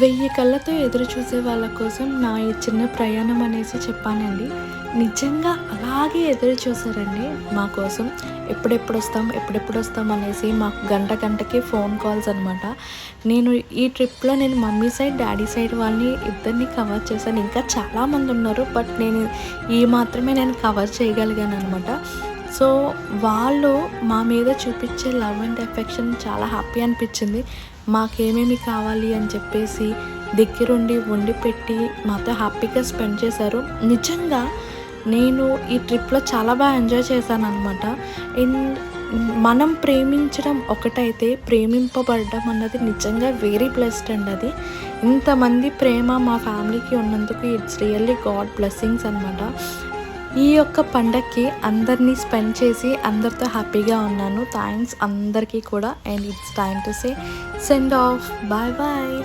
వెయ్యి కళ్ళతో ఎదురు చూసే వాళ్ళ కోసం నా ఈ చిన్న ప్రయాణం అనేసి చెప్పానండి. నిజంగా అలాగే ఎదురు చూసారండి మా కోసం ఎప్పుడెప్పుడు వస్తాం ఎప్పుడెప్పుడు వస్తాం అనేసి మాకు గంట గంటకి ఫోన్ కాల్స్ అనమాట నేను ఈ ట్రిప్లో నేను మమ్మీ సైడ్ డాడీ సైడ్ వాళ్ళని ఇద్దరిని కవర్ చేశాను. ఇంకా చాలామంది ఉన్నారు బట్ నేను ఈ మాత్రమే నేను కవర్ చేయగలిగాను అనమాట సో వాళ్ళు మా మీద చూపించే లవ్ అండ్ ఎఫెక్షన్ చాలా హ్యాపీ అనిపించింది. మాకేమేమి కావాలి అని చెప్పేసి దగ్గరుండి వండి పెట్టి మాతో హ్యాపీగా స్పెండ్ చేశారు. నిజంగా నేను ఈ ట్రిప్లో చాలా బాగా ఎంజాయ్ చేశాను అనమాట అండ్ మనం ప్రేమించడం ఒకటైతే ప్రేమింపబడడం అన్నది నిజంగా వెరీ బ్లెస్డ్ అండి అది. ఇంతమంది ప్రేమ మా ఫ్యామిలీకి ఉన్నందుకు ఇట్స్ రియల్లీ గాడ్ బ్లెస్సింగ్స్ అనమాట ఈ యొక్క పండక్కి అందరినీ స్పెండ్ చేసి అందరితో హ్యాపీగా ఉన్నాను. థ్యాంక్స్ అందరికీ కూడా. And it's time to say send off bye bye